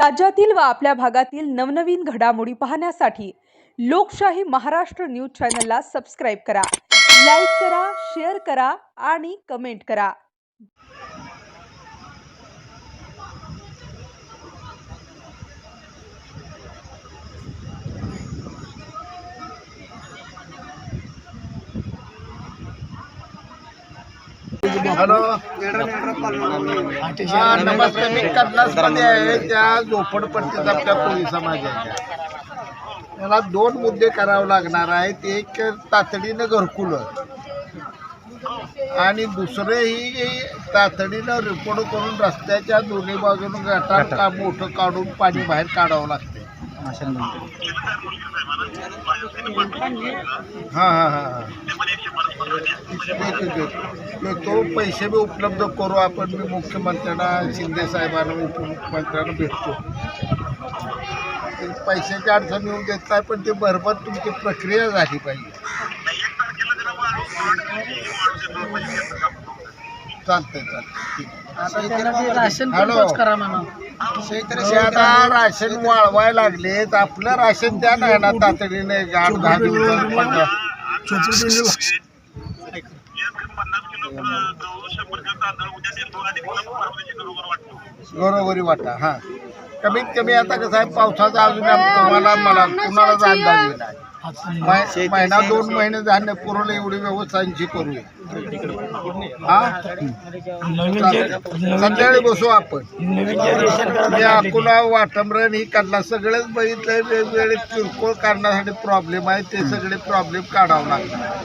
राज्यातील व आपल्या भागातील नवनवीन घडामोडी पाहण्यासाठी लोकशाही महाराष्ट्र न्यूज चॅनलला सबस्क्राईब करा. लाईक करा शेअर करा आणि कमेंट करा. हॅलो. हा मी कर्नासमध्ये आहे. त्या झोपडपट्टीत आपल्या कोळी समाजाच्या. मला दोन मुद्दे करावे लागणार आहेत. एक तातडीनं घरकुल आणि दुसरे ही तातडीनं रिपोर्ट करून रस्त्याच्या दोन्ही बाजून गटार. का मोठं काढून पाणी बाहेर काढावं लागते? हां हां हां हां. देतो पैसे बी उपलब्ध करू आपण मी मुख्यमंत्र्यांना शिंदे साहेबांना उपमुख्यमंत्र्यांना भेटतो. ते पैशाची अडचण येऊन देत नाही पण ते बरोबर तुमची प्रक्रिया झाली पाहिजे. चालतंय चालतंय. राशन हॅलो ते आता राशन वाळवायला लागलेत आपलं राशन द्या ना ना तातडीने आठ दहा पंधरा घरोघरी वाटा हा. कमीत कमी आता कसं आहे पावसाचा अजून तुम्हाला मला कुणालाच अंदाज नाही. मै- महिना दोन महिने धान्य पुरवलं एवढी व्यवस्थांची करू. हा? संध्याकाळी बसू आपण. मी अकोला वाटमरण ही काढला. सगळेच बघितलं वेगवेगळे किरकोळ काढण्यासाठी प्रॉब्लेम आहे. ते सगळे प्रॉब्लेम काढावं लागतात